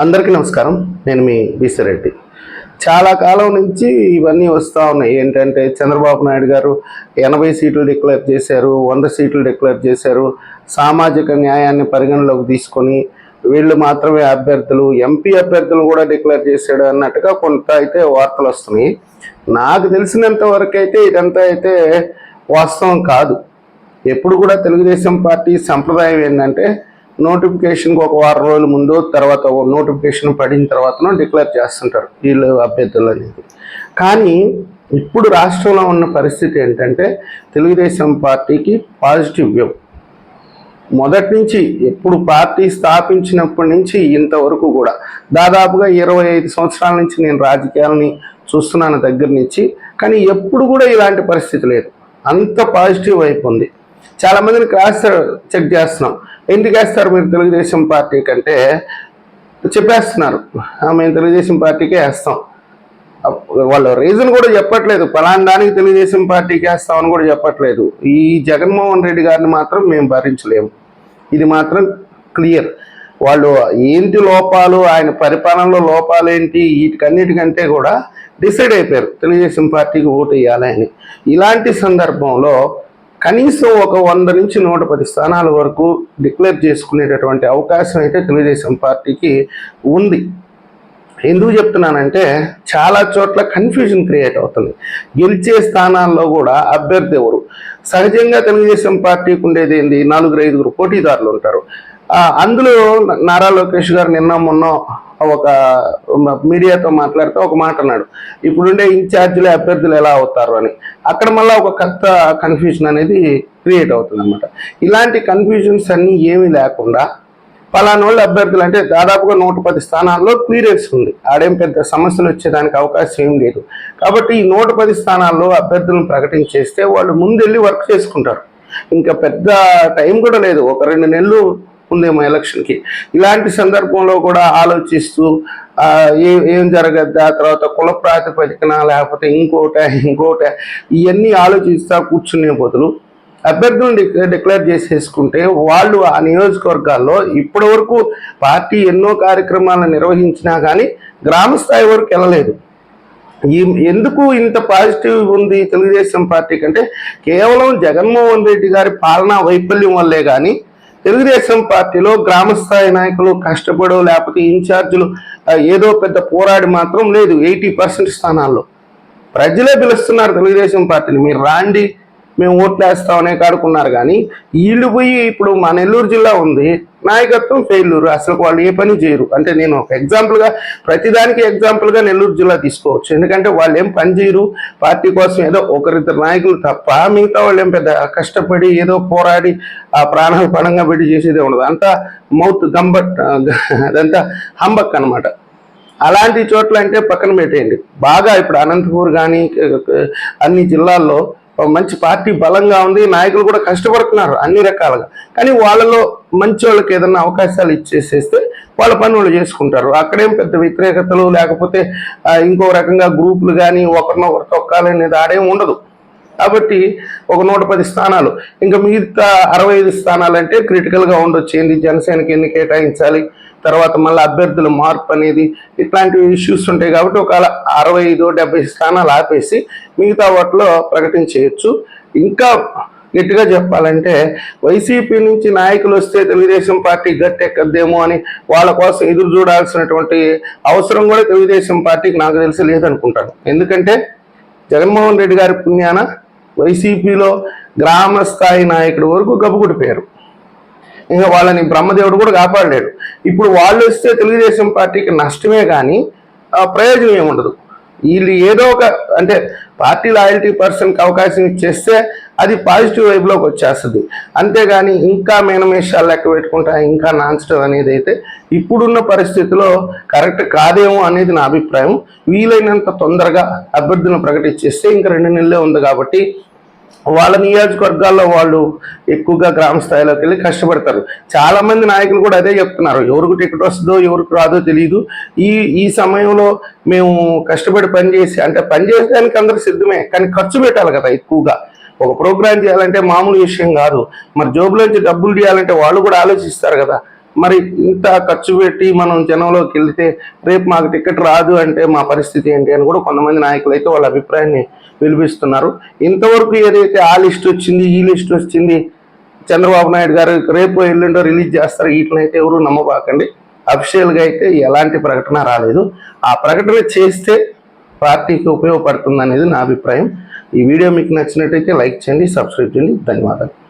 అందరికీ నమస్కారం. నేను మీ రెడ్డి. చాలా కాలం నుంచి ఇవన్నీ వస్తూ ఉన్నాయి. ఏంటంటే చంద్రబాబు నాయుడు గారు ఎనభై సీట్లు డిక్లేర్ చేశారు వంద సీట్లు డిక్లేర్ చేశారు. సామాజిక న్యాయాన్ని పరిగణలోకి తీసుకొని వీళ్ళు మాత్రమే అభ్యర్థులు ఎంపీ అభ్యర్థులు కూడా డిక్లేర్ చేశాడు అన్నట్టుగా కొంత అయితే వార్తలు వస్తున్నాయి. నాకు తెలిసినంత వరకు అయితే ఇదంతా అయితే వాస్తవం కాదు. ఎప్పుడు కూడా తెలుగుదేశం పార్టీ సంప్రదాయం ఏంటంటే నోటిఫికేషన్కి ఒక వారం రోజుల ముందు తర్వాత నోటిఫికేషన్ పడిన తర్వాతనో డిక్లేర్ చేస్తుంటారు వీళ్ళు అభ్యర్థులు అనేది. కానీ ఇప్పుడు రాష్ట్రంలో ఉన్న పరిస్థితి ఏంటంటే తెలుగుదేశం పార్టీకి పాజిటివ్ వ్యూ. మొదటి నుంచి ఎప్పుడు పార్టీ స్థాపించినప్పటి నుంచి ఇంతవరకు కూడా దాదాపుగా ఇరవై ఐదు సంవత్సరాల నుంచి నేను రాజకీయాలని చూస్తున్నాను దగ్గర నుంచి. కానీ ఎప్పుడు కూడా ఇలాంటి పరిస్థితి లేదు. అంత పాజిటివ్ వైపు ఉంది. చాలా మందిని క్రాస్ చెక్ చేస్తున్నాం. ఎందుకు వేస్తారు మీరు తెలుగుదేశం పార్టీ కంటే? చెప్పేస్తున్నారు. మేము తెలుగుదేశం పార్టీకే వేస్తాం. వాళ్ళ రీజన్ కూడా చెప్పట్లేదు. పలానా దానికి తెలుగుదేశం పార్టీకి వేస్తామని కూడా చెప్పట్లేదు. ఈ జగన్మోహన్ రెడ్డి గారిని మాత్రం మేము భరించలేము. ఇది మాత్రం క్లియర్. వాళ్ళు ఏంటి లోపాలు? ఆయన పరిపాలనలో లోపాలు ఏంటి? వీటికన్నిటికంటే కూడా డిసైడ్ అయిపోయారు. తెలుగుదేశం పార్టీకి ఓటు వేయాలని ఇలాంటి సందర్భంలో కనీసం ఒక వంద నుంచి నూట పది స్థానాల వరకు డిక్లేర్ చేసుకునేటటువంటి అవకాశం అయితే తెలుగుదేశం పార్టీకి ఉంది. ఎందుకు చెప్తున్నానంటే చాలా చోట్ల కన్ఫ్యూజన్ క్రియేట్ అవుతుంది. గెలిచే స్థానాల్లో కూడా అభ్యర్థి ఎవరు? సహజంగా తెలుగుదేశం పార్టీకి ఉండేది ఏంది? నలుగురు ఐదుగురు పోటీదారులు ఉంటారు. అందులో నారా లోకేష్ గారు నిన్న మొన్న ఒక మీడియాతో మాట్లాడితే ఒక మాట అన్నాడు. ఇప్పుడుండే ఇన్ఛార్జీలు అభ్యర్థులు ఎలా అవుతారు అని. అక్కడ మళ్ళీ ఒక కొత్త కన్ఫ్యూజన్ అనేది క్రియేట్ అవుతుంది అనమాట ఇలాంటి కన్ఫ్యూజన్స్ అన్నీ ఏమీ లేకుండా పలానా వాళ్ళు అభ్యర్థులు అంటే దాదాపుగా నూట పది స్థానాల్లో క్లియరెన్స్ ఉంది. ఆడేం పెద్ద సమస్యలు వచ్చేదానికి అవకాశం ఏం లేదు. కాబట్టి ఈ నూట పది స్థానాల్లో అభ్యర్థులను ప్రకటించేస్తే వాళ్ళు ముందెళ్ళి వర్క్ చేసుకుంటారు. ఇంకా పెద్ద టైం కూడా లేదు. ఒక రెండు నెలలు ఉందేమో ఎలక్షన్కి. ఇలాంటి సందర్భంలో కూడా ఆలోచిస్తూ ఏ ఏం జరగద్దా తర్వాత కుల ప్రాతిపదికన లేకపోతే ఇంకోట ఇంకోట ఇవన్నీ ఆలోచిస్తా కూర్చునే బదులు అభ్యర్థులను డిక్లేర్ డిక్లేర్ చేసేసుకుంటే వాళ్ళు ఆ నియోజకవర్గాల్లో ఇప్పటి వరకు పార్టీ ఎన్నో కార్యక్రమాలను నిర్వహించినా కానీ గ్రామ స్థాయి వరకు వెళ్ళలేదు. ఈ ఎందుకు ఇంత పాజిటివ్ ఉంది తెలుగుదేశం పార్టీ కంటే? కేవలం జగన్మోహన్ రెడ్డి గారి పాలనా వైఫల్యం వల్లే కానీ తెలుగుదేశం పార్టీలో గ్రామస్థాయి నాయకులు కష్టపడో లేకపోతే ఇన్ఛార్జీలు ఏదో పెద్ద పోరాడి మాత్రం లేదు ఎయిటీ పర్సెంట్ స్థానాల్లో. ప్రజలే పిలుస్తున్నారు తెలుగుదేశం పార్టీని. మీరు రాండి మేము ఓట్లు వేస్తామనే కాడుకున్నారు కానీ వీళ్ళు పోయి ఇప్పుడు మా నెల్లూరు జిల్లా ఉంది నాయకత్వం ఫెయిల్యూరు అసలు వాళ్ళు ఏ పని చేయరు. అంటే నేను ఒక ఎగ్జాంపుల్గా ప్రతిదానికి ఎగ్జాంపుల్గా నెల్లూరు జిల్లా తీసుకోవచ్చు. ఎందుకంటే వాళ్ళు ఏం పని చేయరు పార్టీ కోసం ఏదో ఒకరిద్దరు నాయకులు తప్ప మిగతా వాళ్ళు ఏం పెద్ద కష్టపడి ఏదో పోరాడి ఆ ప్రాణాలు పణంగా పెట్టి చేసేదే ఉండదు. అంతా మౌత్ గంబట్ అదంతా హంబక్ అన్నమాట. అలాంటి చోట్ల అంటే పక్కన పెట్టేయండి. బాగా ఇప్పుడు అనంతపూర్ కానీ అన్ని జిల్లాల్లో మంచి పార్టీ బలంగా ఉంది నాయకులు కూడా కష్టపడుతున్నారు అన్ని రకాలుగా. కానీ వాళ్ళలో మంచి వాళ్ళకి ఏదైనా అవకాశాలు ఇచ్చేసేస్తే వాళ్ళ పని వాళ్ళు చేసుకుంటారు. అక్కడేం పెద్ద వ్యతిరేకతలు లేకపోతే ఇంకో రకంగా గ్రూపులు కానీ ఒకరినొకరు తొక్కాలనేది ఆడేం ఉండదు. కాబట్టి ఒక నూట పది స్థానాలు. ఇంకా మిగతా అరవై ఐదు స్థానాలు అంటే క్రిటికల్గా ఉండొచ్చు. ఏంది? జనసేనకి ఎన్ని కేటాయించాలి? తర్వాత మళ్ళీ అభ్యర్థుల మార్పు అనేది ఇట్లాంటి ఇష్యూస్ ఉంటాయి కాబట్టి ఒకవేళ అరవై ఐదు డెబ్బై స్థానాలు ఆపేసి మిగతా వాటిలో ప్రకటించేయచ్చు. ఇంకా గట్టిగా చెప్పాలంటే వైసీపీ నుంచి నాయకులు వస్తే తెలుగుదేశం పార్టీ గట్టెక్కద్దేమో అని వాళ్ళ కోసం ఎదురు చూడాల్సినటువంటి అవసరం కూడా తెలుగుదేశం పార్టీకి నాకు తెలిసి లేదనుకుంటాను. ఎందుకంటే జగన్మోహన్ రెడ్డి గారి పుణ్యాన వైసీపీలో గ్రామ స్థాయి నాయకుడి వరకు గబ్బుకుడిపోయారు ఇంకా వాళ్ళని బ్రహ్మదేవుడు కూడా కాపాడలేడు. ఇప్పుడు వాళ్ళు వస్తే తెలుగుదేశం పార్టీకి నష్టమే కానీ ఆ, ప్రయోజనం ఏముండదు. వీళ్ళు ఏదో ఒక అంటే పార్టీ లాయల్టీ పర్సన్కి అవకాశం ఇచ్చేస్తే అది పాజిటివ్ వైపులోకి వచ్చేస్తుంది. అంతేగాని ఇంకా మేనమేషాలు లెక్క పెట్టుకుంటా ఇంకా నాన్ అనేది అయితే ఇప్పుడున్న పరిస్థితిలో కరెక్ట్ కాదేమో అనేది నా అభిప్రాయం. వీలైనంత తొందరగా అభ్యర్థులను ప్రకటించేస్తే ఇంకా రెండు నెలలే ఉంది కాబట్టి వాళ్ళ నియోజకవర్గాల్లో వాళ్ళు ఎక్కువగా గ్రామ స్థాయిలోకి వెళ్ళి కష్టపడతారు. చాలా మంది నాయకులు కూడా అదే చెప్తున్నారు. ఎవరికి టికెట్ వస్తుందో ఎవరికి రాదో తెలియదు ఈ ఈ సమయంలో మేము కష్టపడి పనిచేసి అంటే పని అందరూ సిద్ధమే కానీ ఖర్చు పెట్టాలి కదా ఎక్కువగా. ఒక ప్రోగ్రామ్ చేయాలంటే మామూలు విషయం కాదు. మరి జోబులోంచి డబ్బులు చేయాలంటే వాళ్ళు కూడా ఆలోచిస్తారు కదా. మరి ఇంత ఖర్చు పెట్టి మనం జనంలోకి వెళ్తే రేపు మాకు టికెట్ రాదు అంటే మా పరిస్థితి ఏంటి అని కూడా కొంతమంది నాయకులు అయితే వాళ్ళ అభిప్రాయాన్ని వినిపిస్తున్నారు ఇంతవరకు ఏదైతే ఆ లిస్ట్ వచ్చింది ఈ లిస్ట్ వచ్చింది చంద్రబాబు నాయుడు గారు రేపు ఎల్లుండో రిలీజ్ చేస్తారు వీటినైతే ఎవరు నమ్మబాకండి. అఫీషియల్గా అయితే ఎలాంటి ప్రకటన రాలేదు. ఆ ప్రకటన చేస్తే పార్టీకి ఉపయోగపడుతుంది అనేది నా అభిప్రాయం. ఈ వీడియో మీకు నచ్చినట్టయితే లైక్ చేయండి సబ్స్క్రైబ్ చేయండి. ధన్యవాదాలు.